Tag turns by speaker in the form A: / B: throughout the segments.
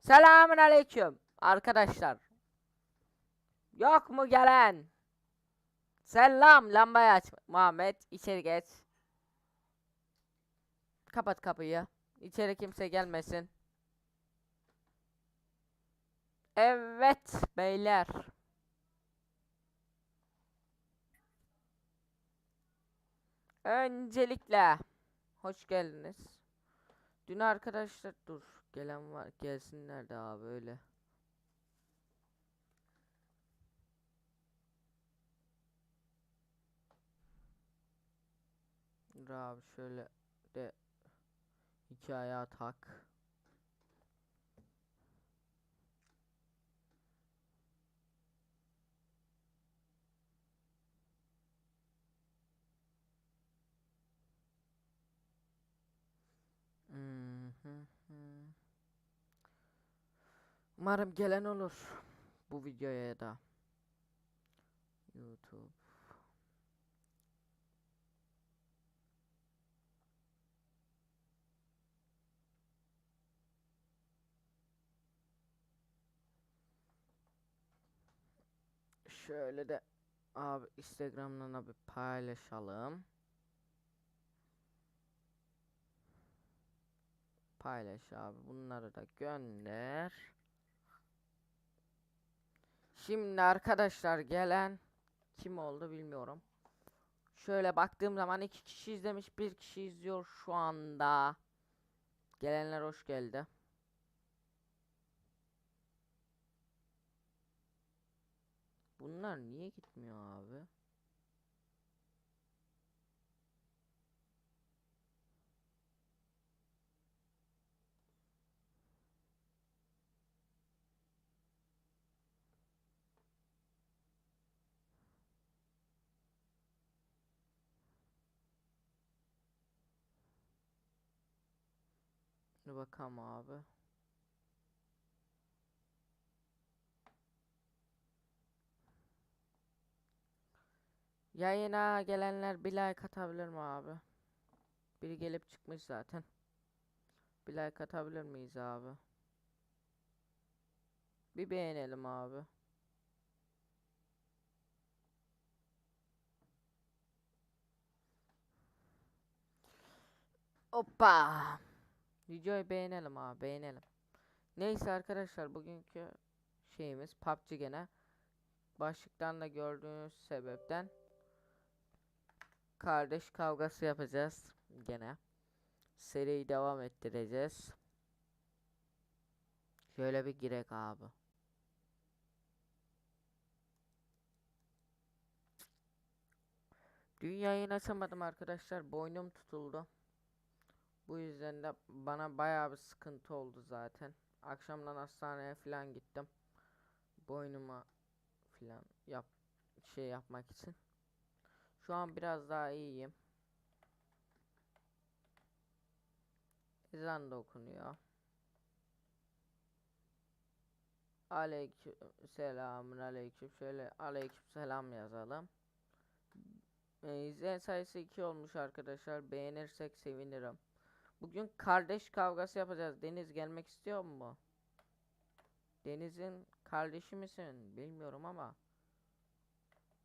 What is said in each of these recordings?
A: Selamun aleyküm arkadaşlar. Yok mu gelen? Selam lambayı aç Muhammed içeri geç. Kapat kapıyı. İçeri kimse gelmesin. Evet beyler. Öncelikle hoş geldiniz. Dün arkadaşlar dur gelen var gelsinler de abi öyle. Dur abi şöyle de iki ayağa tak. Umarım gelen olur bu videoya da. YouTube. Şöyle de abi Instagram'dan abi paylaşalım. Paylaş abi bunları da gönder. Şimdi arkadaşlar gelen kim oldu bilmiyorum. Şöyle baktığım zaman iki kişi izlemiş bir kişi izliyor şu anda. Gelenler hoş geldi. Bunlar niye gitmiyor abi? Dur bakalım abi. Yayına gelenler bir like atabilir mi abi? Biri gelip çıkmış zaten. Bir like atabilir miyiz abi? Bir beğenelim abi. Hoppa. Videoyu beğenelim abi beğenelim. Neyse arkadaşlar bugünkü şeyimiz PUBG gene. Başlıktan da gördüğünüz sebepten kardeş kavgası yapacağız gene. Seriyi devam ettireceğiz. Şöyle bir girek abi. Dün yayın açamadım arkadaşlar. Boynum tutuldu. Bu yüzden de bana bayağı bir sıkıntı oldu zaten. Akşamdan hastaneye falan gittim. Boynuma falan yap şey yapmak için. Şu an biraz daha iyiyim. Ezan da okunuyor. Aleyküm selamun aleyküm. Şöyle aleyküm selam yazalım. Ee, sayısı 2 olmuş arkadaşlar. Beğenirsek sevinirim. Bugün kardeş kavgası yapacağız. Deniz gelmek istiyor mu? Deniz'in kardeşi misin? Bilmiyorum ama.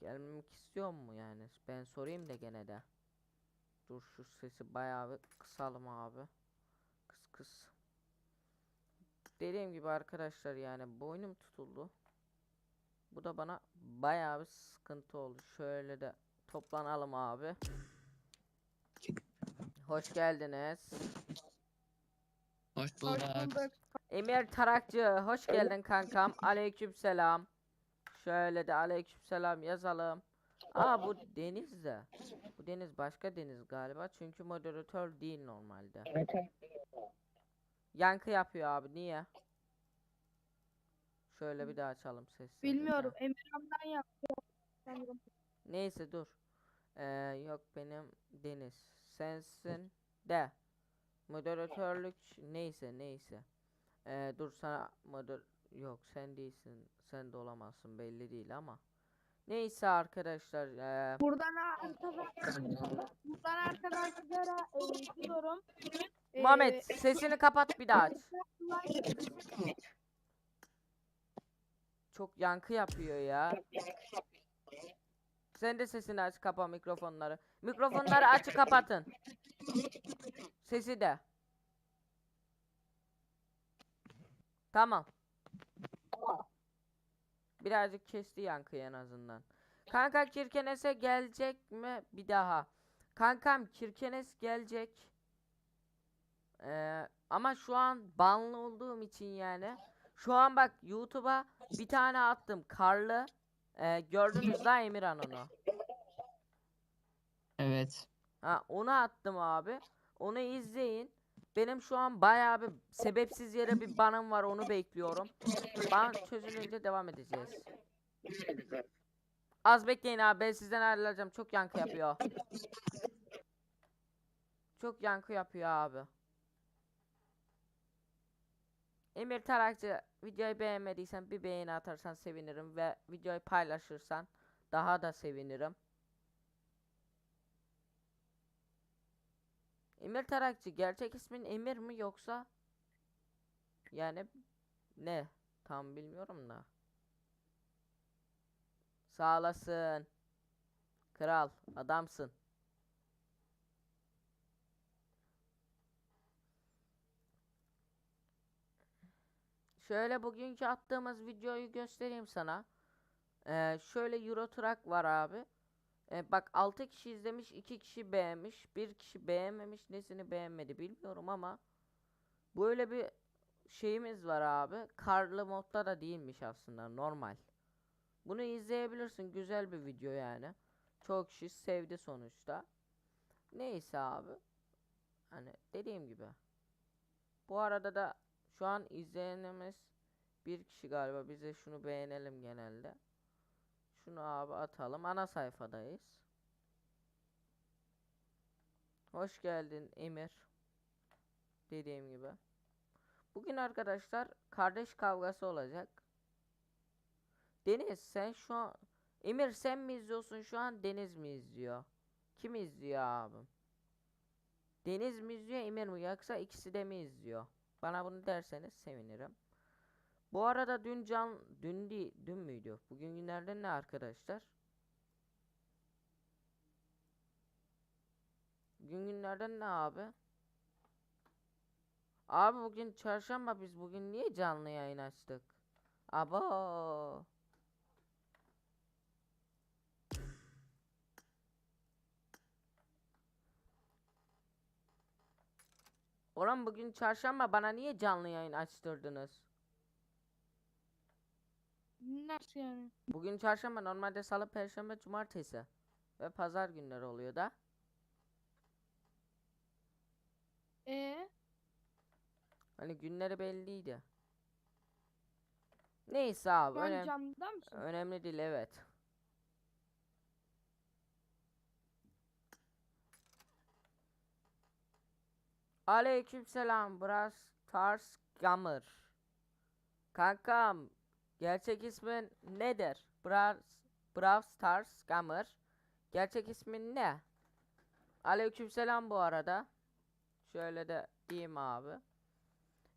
A: Gelmek istiyor mu yani? Ben sorayım da gene de. Dur şu sesi bayağı bir kısalım abi. Kıs kıs. Dediğim gibi arkadaşlar yani boynum tutuldu. Bu da bana bayağı bir sıkıntı oldu. Şöyle de toplanalım abi. Hoş geldiniz.
B: Hoş bulduk.
A: Emir Tarakçı, hoş geldin kankam. Aleykümselam. Şöyle de aleykümselam yazalım. Aa bu Deniz de. Bu Deniz başka Deniz galiba çünkü moderatör değil normalde. Yankı yapıyor abi niye? Şöyle bir daha açalım sesini.
C: Bilmiyorum. Emirhan'dan. Sanırım.
A: Neyse dur. Ee, yok benim Deniz. Sensin de. Moderatörlük neyse neyse. Ee, dur sana moder yok sen değilsin. Sen de olamazsın belli değil ama. Neyse arkadaşlar. ee,
C: Buradan arkadaşlar buradan arkadaşlara e, diyorum. E,
A: Muhammed sesini kapat bir daha aç. Çok yankı yapıyor ya. Sen de sesini aç kapa mikrofonları. Mikrofonları açı kapatın. Sesi de. Tamam. Birazcık kesti yankıyı en azından. Kanka Kirkenes'e gelecek mi? Bir daha. Kankam Kirkenes gelecek. Ee, ama şu an banlı olduğum için yani. Şu an bak YouTube'a bir tane attım. Karlı. Ee, gördünüz daha Emirhan onu.
B: Evet.
A: Ha onu attım abi. Onu izleyin. Benim şu an bayağı bir sebepsiz yere bir banım var onu bekliyorum. Ban çözülünce devam edeceğiz. Az bekleyin abi ben sizden ayrılacağım. Çok yankı yapıyor. Çok yankı yapıyor abi. Emir Tarakçı videoyu beğenmediysen bir beğeni atarsan sevinirim ve videoyu paylaşırsan daha da sevinirim. Emir Tarakçı gerçek ismin Emir mi yoksa yani ne tam bilmiyorum da. Sağ olasın. Kral adamsın. Şöyle bugünkü attığımız videoyu göstereyim sana. Ee, şöyle Euro var abi. Ee, bak 6 kişi izlemiş, 2 kişi beğenmiş, 1 kişi beğenmemiş. Nesini beğenmedi bilmiyorum ama böyle bir şeyimiz var abi. Karlı modda da değilmiş aslında normal. Bunu izleyebilirsin. Güzel bir video yani. Çok kişi sevdi sonuçta. Neyse abi. Hani dediğim gibi. Bu arada da şu an izleyenimiz bir kişi galiba. Bize şunu beğenelim genelde. Şunu abi atalım. Ana sayfadayız. Hoş geldin Emir. Dediğim gibi. Bugün arkadaşlar kardeş kavgası olacak. Deniz sen şu an Emir sen mi izliyorsun şu an Deniz mi izliyor? Kim izliyor abim? Deniz mi izliyor Emir mi yoksa ikisi de mi izliyor? Bana bunu derseniz sevinirim. Bu arada dün can dün değil dün müydü? Bugün günlerden ne arkadaşlar? Bugün günlerden ne abi? Abi bugün çarşamba biz bugün niye canlı yayın açtık? Abo. Oğlum bugün çarşamba bana niye canlı yayın açtırdınız?
C: Nasıl yani?
A: Bugün çarşamba normalde salı, perşembe, cumartesi ve pazar günleri oluyor da.
C: Ee,
A: Hani günleri belliydi. Neyse abi önem-
C: camda mısın?
A: önemli değil evet. Aleykümselam Brawl Stars Gamer. Kankam gerçek ismin nedir? Brawl, Brawl Stars Gamer. Gerçek ismin ne? Aleykümselam bu arada. Şöyle de diyeyim abi.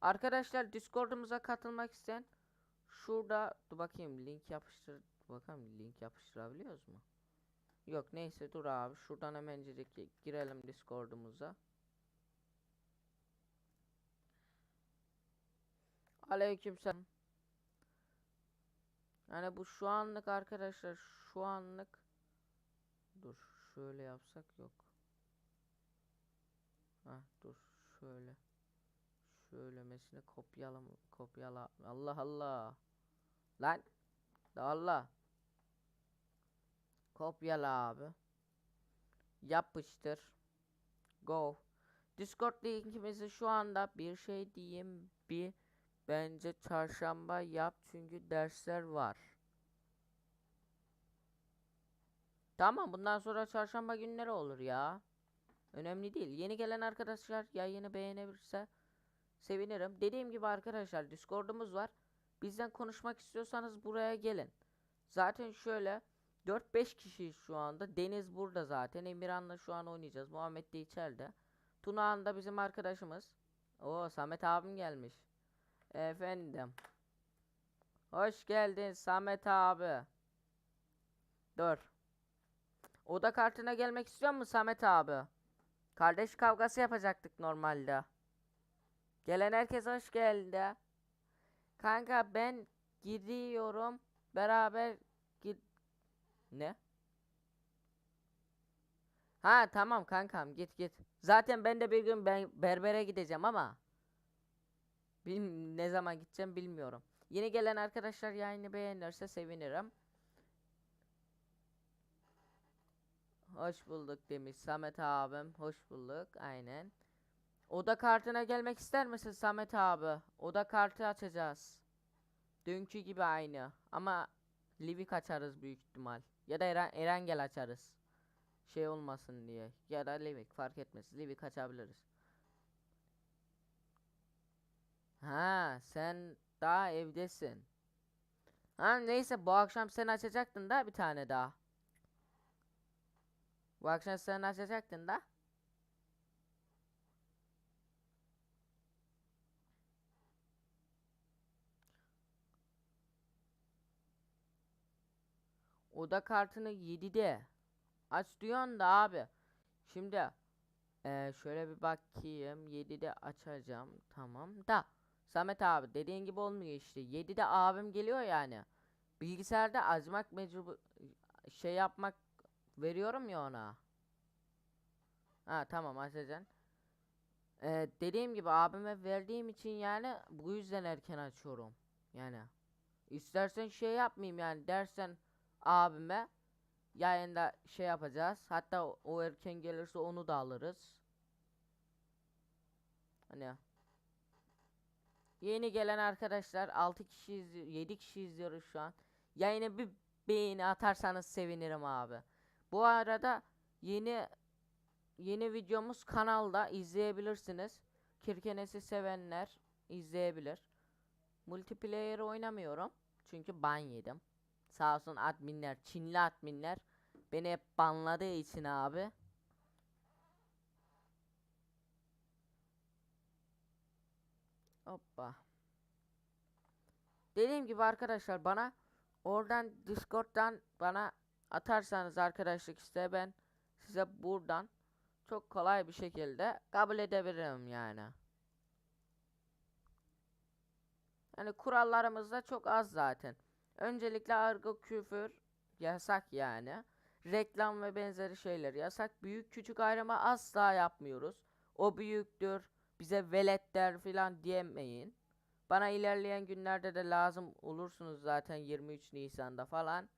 A: Arkadaşlar Discord'umuza katılmak isteyen şurada dur bakayım link yapıştır bakalım link yapıştırabiliyoruz mu? Yok neyse dur abi şuradan hemencecik gi- girelim Discord'umuza. Aleykümselam. Yani bu şu anlık arkadaşlar şu anlık dur şöyle yapsak yok. Ha dur şöyle. Şöylemesine kopyala kopyala. Allah Allah. Lan. Da Allah. Kopyala abi. Yapıştır. Go. Discord linkimizi şu anda bir şey diyeyim bir bence çarşamba yap çünkü dersler var. Tamam bundan sonra çarşamba günleri olur ya. Önemli değil. Yeni gelen arkadaşlar yayını beğenebilirse sevinirim. Dediğim gibi arkadaşlar Discord'umuz var. Bizden konuşmak istiyorsanız buraya gelin. Zaten şöyle 4-5 kişiyiz şu anda. Deniz burada zaten. Emirhan'la şu an oynayacağız. Muhammed de içeride. Tunağan da bizim arkadaşımız. Oo Samet abim gelmiş. Efendim. Hoş geldin Samet abi. Dur. Oda kartına gelmek istiyor musun Samet abi? Kardeş kavgası yapacaktık normalde. Gelen herkes hoş geldi. Kanka ben gidiyorum. Beraber git. Ne? Ha tamam kankam git git. Zaten ben de bir gün ben berbere gideceğim ama bil ne zaman gideceğim bilmiyorum. Yeni gelen arkadaşlar yayını beğenirse sevinirim. Hoş bulduk demiş Samet abim. Hoş bulduk aynen. Oda kartına gelmek ister misin Samet abi? Oda kartı açacağız. Dünkü gibi aynı ama Livik açarız büyük ihtimal. Ya da Eren, Erengel açarız. Şey olmasın diye. Ya da Livik fark etmez. Livik açabiliriz. Ha sen daha evdesin. Ha neyse bu akşam sen açacaktın da bir tane daha. Bu akşam sen açacaktın da. Oda kartını 7'de. Aç diyorsun da abi. Şimdi eee, şöyle bir bakayım. 7'de açacağım. Tamam da. Samet abi dediğin gibi olmuyor işte. 7'de abim geliyor yani. Bilgisayarda açmak mecbur şey yapmak veriyorum ya ona. Ha tamam açacaksın. Eee, dediğim gibi abime verdiğim için yani bu yüzden erken açıyorum. Yani istersen şey yapmayayım yani dersen abime yayında şey yapacağız. Hatta o erken gelirse onu da alırız. Hani yeni gelen arkadaşlar 6 kişi izliyor, 7 kişi izliyoruz şu an. Yayına bir beğeni atarsanız sevinirim abi. Bu arada yeni yeni videomuz kanalda izleyebilirsiniz. Kirkenes'i sevenler izleyebilir. Multiplayer oynamıyorum çünkü ban yedim. Sağ olsun adminler, Çinli adminler beni hep banladığı için abi. Hoppa. Dediğim gibi arkadaşlar bana oradan Discord'dan bana atarsanız arkadaşlık iste ben size buradan çok kolay bir şekilde kabul edebilirim yani. Yani kurallarımız da çok az zaten. Öncelikle argo küfür yasak yani. Reklam ve benzeri şeyler yasak. Büyük küçük ayrımı asla yapmıyoruz. O büyüktür, bize velet der filan diyemeyin. Bana ilerleyen günlerde de lazım olursunuz zaten 23 Nisan'da falan.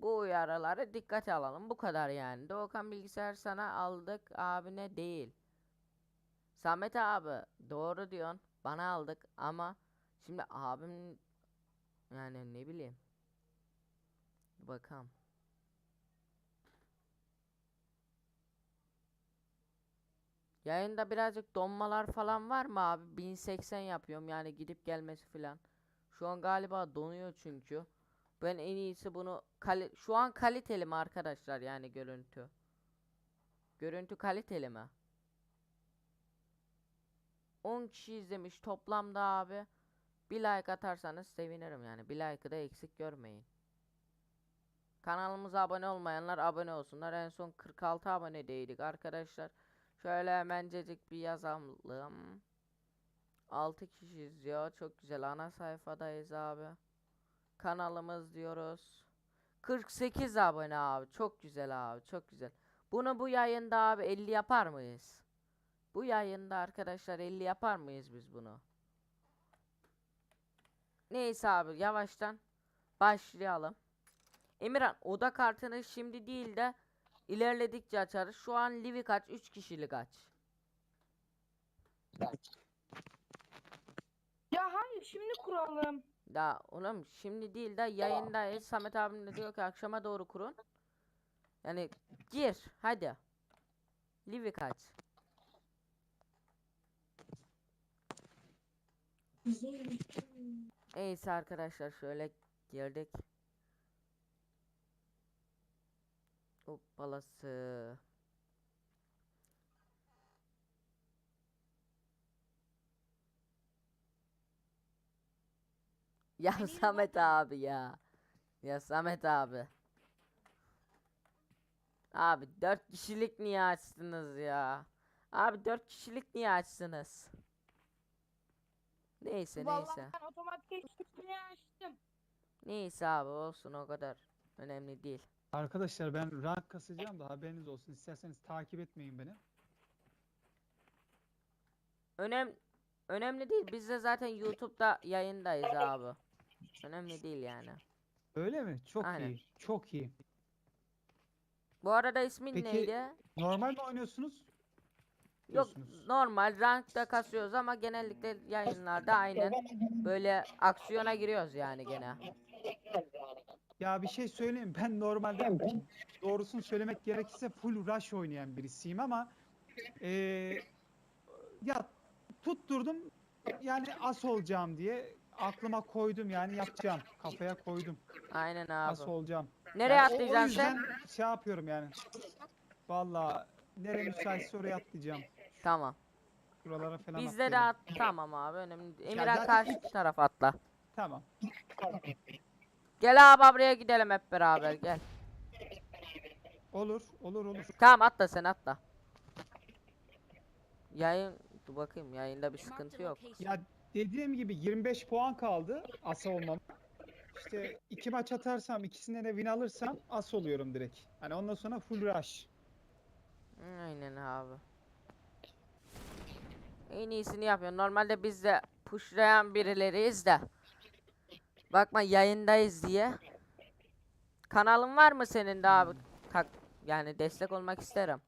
A: Bu uyarıları dikkate alalım. Bu kadar yani. Doğukan bilgisayar sana aldık abine değil. Samet abi doğru diyorsun. Bana aldık ama şimdi abim yani ne bileyim. Bakalım. Yayında birazcık donmalar falan var mı abi? 1080 yapıyorum yani gidip gelmesi falan. Şu an galiba donuyor çünkü. Ben en iyisi bunu kali şu an kaliteli mi arkadaşlar yani görüntü? Görüntü kaliteli mi? 10 kişi izlemiş toplamda abi. Bir like atarsanız sevinirim yani. Bir like'ı da eksik görmeyin. Kanalımıza abone olmayanlar abone olsunlar. En son 46 abonedeydik arkadaşlar. Şöyle hemencecik bir yazalım. 6 kişi izliyor. Çok güzel. Ana sayfadayız abi. Kanalımız diyoruz. 48 abone abi. Çok güzel abi. Çok güzel. Bunu bu yayında abi 50 yapar mıyız? Bu yayında arkadaşlar 50 yapar mıyız biz bunu? Neyse abi yavaştan başlayalım. Emirhan oda kartını şimdi değil de ilerledikçe açarız. Şu an Livi kaç? 3 kişilik aç.
C: Ya hayır şimdi kuralım.
A: Daha oğlum şimdi değil de yayındayız. Samet abim de diyor ki akşama doğru kurun. Yani gir hadi. Livi kaç? Neyse arkadaşlar şöyle girdik. Hoppalası. Ya Samet abi ya. Ya Samet abi. Abi dört kişilik niye açtınız ya? Abi dört kişilik niye açtınız? Neyse
C: Vallahi
A: neyse.
C: ben otomatik açtım.
A: Neyse abi olsun o kadar. Önemli değil.
D: Arkadaşlar ben rank kasacağım da haberiniz olsun. İsterseniz takip etmeyin beni.
A: Önem önemli değil. Biz de zaten YouTube'da yayındayız abi. Önemli değil yani.
D: Öyle mi? Çok
A: Aynen.
D: iyi. Çok iyi.
A: Bu arada ismin
D: Peki,
A: neydi?
D: Normal mi oynuyorsunuz?
A: Yok
D: diyorsunuz?
A: normal rankta kasıyoruz ama genellikle yayınlarda aynen böyle aksiyona giriyoruz yani gene.
D: Ya bir şey söyleyeyim. Ben normalde doğrusunu söylemek gerekirse full rush oynayan birisiyim ama eee, ya tutturdum yani as olacağım diye aklıma koydum yani yapacağım. Kafaya koydum.
A: Aynen
D: As
A: abi.
D: olacağım.
A: Nereye
D: Yani
A: atlayacaksın sen?
D: yüzden şey yapıyorum yani. Vallahi nereye müsaitse oraya atlayacağım.
A: Tamam.
D: Şuralara falan
A: Bizde de at tamam abi önemli değil. Emirhan karşı taraf atla.
D: Tamam.
A: Gel abi buraya gidelim hep beraber gel.
D: Olur, olur, olur.
A: Tamam atla sen atla. Yayın dur bakayım yayında bir sıkıntı yok.
D: Ya dediğim gibi 25 puan kaldı asa olmam. İşte iki maç atarsam, ikisinde de win alırsam as oluyorum direkt. Hani ondan sonra full rush.
A: Aynen abi. En iyisini yapıyor. Normalde biz de pushlayan birileriyiz de. Bakma yayındayız diye. Kanalın var mı senin abi? Tak yani destek olmak isterim.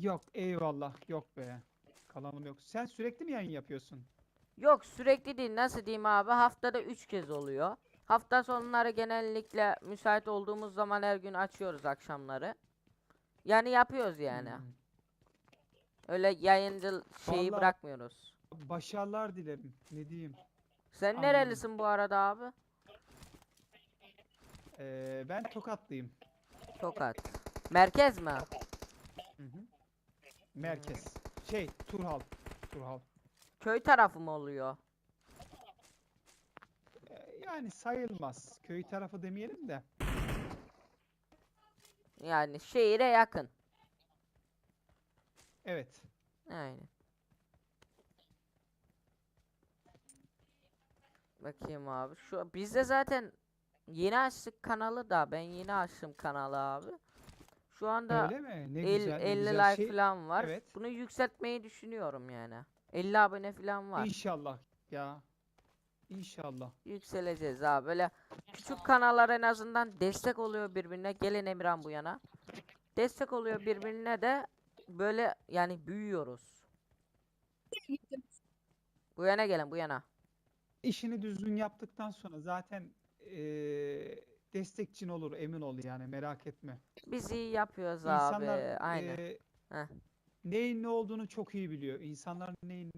D: Yok, eyvallah. Yok be. Kalanım yok. Sen sürekli mi yayın yapıyorsun?
A: Yok sürekli değil nasıl diyeyim abi haftada 3 kez oluyor. Hafta sonları genellikle müsait olduğumuz zaman her gün açıyoruz akşamları. Yani yapıyoruz yani.
D: Hmm.
A: Öyle yayıncı şeyi
D: Vallahi-
A: bırakmıyoruz.
D: Başarılar dilerim. Ne diyeyim?
A: Sen
D: Anladım.
A: nerelisin bu arada abi?
D: Ee, ben Tokatlıyım.
A: Tokat. Merkez mi?
D: Hı hı. Merkez. Şey, Turhal. Turhal.
A: Köy tarafı mı oluyor?
D: Ee, yani sayılmaz. Köy tarafı demeyelim de.
A: Yani şehire yakın.
D: Evet.
A: Aynen. Bakayım abi. Şu bizde zaten yeni açtık kanalı da ben yeni açtım kanalı abi. Şu anda
D: Öyle mi? Ne
A: el-
D: güzel, ne
A: 50
D: güzel
A: like
D: şey.
A: falan var.
D: Evet.
A: Bunu yükseltmeyi düşünüyorum yani. 50 abone falan var.
D: İnşallah ya. İnşallah.
A: Yükseleceğiz abi. Böyle küçük kanallar en azından destek oluyor birbirine. Gelin Emirhan bu yana. Destek oluyor birbirine de böyle yani büyüyoruz. Bu yana gelin bu yana.
D: İşini düzgün yaptıktan sonra zaten eee destekçin olur emin ol yani merak etme.
A: Biz iyi yapıyoruz
D: İnsanlar
A: abi. Aynen. Heh.
D: neyin ne olduğunu çok iyi biliyor. İnsanlar neyin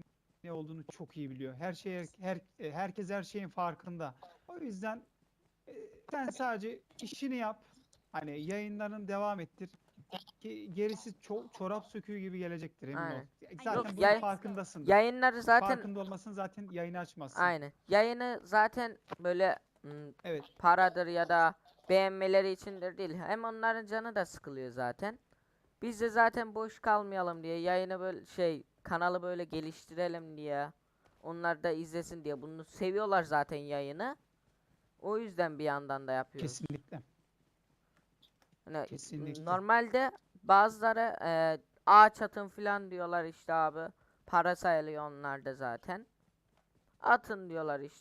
D: ne olduğunu çok iyi biliyor. Her şey her e, herkes her şeyin farkında. O yüzden eee, sen sadece işini yap. Hani yayınlarını devam ettir. Ki gerisi ço- çorap söküğü gibi gelecektir emin ol.
A: Aynen.
D: Zaten
B: Yok,
D: bunun
A: yayın-
D: farkındasındır.
A: Yayınları zaten
D: Farkında olmasın zaten yayını açmazsın.
A: aynen. Yayını zaten böyle mm,
D: Evet.
A: paradır ya da beğenmeleri içindir değil. Hem onların canı da sıkılıyor zaten. Biz de zaten boş kalmayalım diye yayını böyle şey kanalı böyle geliştirelim diye. Onlar da izlesin diye. Bunu seviyorlar zaten yayını. O yüzden bir yandan da yapıyoruz.
D: Kesinlikle.
A: Hani
D: Kesinlikle.
A: normalde bazıları e, ağaç atın filan diyorlar işte abi. Para sayılıyor onlar da zaten. Atın diyorlar işte.